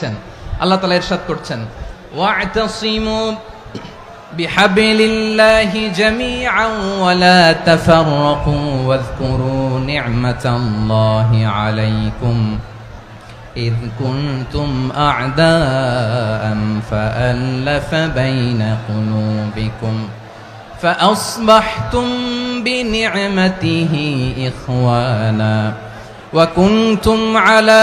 করছেন আল্লাহ তালা ইরশাদ করছেন ওয়া'তাসিমু বিহাবলিল্লাহি জামিআন ওয়া লা তাফাররাকু ওয়াযকুরু নি'মাতাল্লাহি আলাইকুম إذ كنتم أعداء فألف بين قلوبكم فأصبحتم بنعمته إخوانا وكنتم على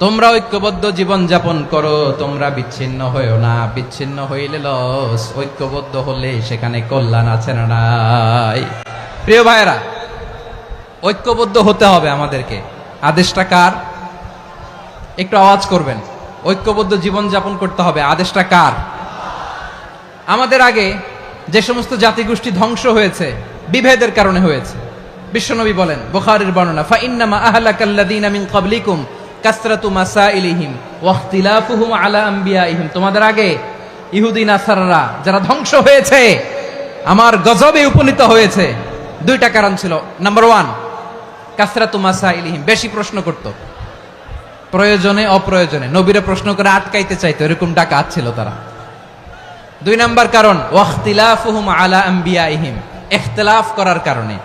তোমরা ঐক্যবদ্ধ জীবন যাপন করো, তোমরা বিচ্ছিন্ন হইও না। বিচ্ছিন্ন হইলে লস, ঐক্যবদ্ধ হলে সেখানে কল্যাণ আছে না নাই। প্রিয় ভাইরা ঐক্যবদ্ধ হতে হবে আমাদেরকে। আদেশটা কার? একটু আওয়াজ করবেন। ঐক্যবদ্ধ জীবন যাপন করতে হবে। আদেশটা কার? আমাদের আগে যে সমস্ত জাতিগোষ্ঠী ধ্বংস হয়েছে, বিভেদের কারণে হয়েছে। বিশ্বনবী বলেন, বুখারীর বর্ণনা ফা ইন্নামা আহলাকাল্লাযীনা মিন ক্বাবলিকুম কাসরাতু মাসাইলিহিম ওয়া ইখতিলাফুহুম আলা আম্বিয়াইহিম। তোমাদের আগে ইহুদি নাসারারা যারা ধ্বংস হয়েছে, আমার গজবে উপনীত হয়েছে, দুইটা কারণ ছিল। নাম্বার ওয়ান কাসরাতু মাসাইলিহিম, বেশি প্রশ্ন করত। প্রয়োজনে, অপ্রয়োজনে। নবীরা প্রশ্ন করে আটকাইতে চাইতো, এরকম ডাকা ছিল তারা। দুই নাম্বার কারণ ওয়াখতিলাফুহুম আলা আম্বিয়াইহিম। ইখতিলাফ করার কারণে,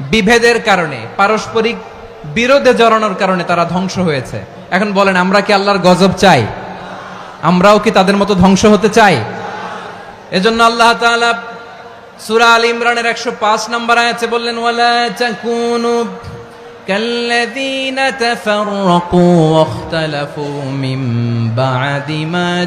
বিভেদের কারণে, পারস্পরিক বিরোধে জড়ানোর কারণে তারা ধ্বংস হয়েছে। এখন বলেন, আমরা কি আল্লাহর গজব চাই? আমরাও কি তাদের মতো ধ্বংস হতে চাই? এজন্য আল্লাহ তাআলা সূরা আল ইমরানের 105 নম্বর আছে বললেন, ওয়ালা তাকুনু কাল্লাযীনা তাফাররাকু ওয়াখতালাফু মিন বা'দি মা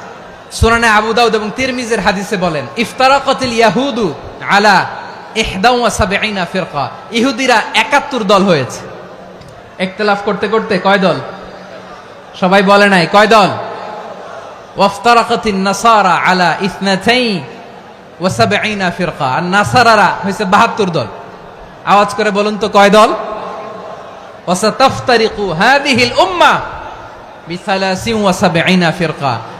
সুনানে আবু দাউদ এবং তিরমিজের হাদিসে বলেন, ইফতারাকাতিল ইয়াহুদু আলা সাবঈনা ফিরকা। ইহুদিরা 71 দল হয়েছে। ইখতিলাফ করতে করতে কয় দল? সবাই বলে নাই, কয় দল? ওয়াফতারাকাতিন নাসারা আলা ইসনাতাই ওয়া সাবঈনা ফিরকা। আর নাসারারা হইছে 72 দল। আওয়াজ করে বলুন তো কয় দল? ওয়াসাতাফতারিকু হাদিহিল উম্মাহ বিসালাসিন ওয়া সাবঈনা ফিরকা।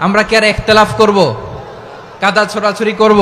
আমরা কি আর একতলাফ করব? কাদা ছোড়াছুরি করব?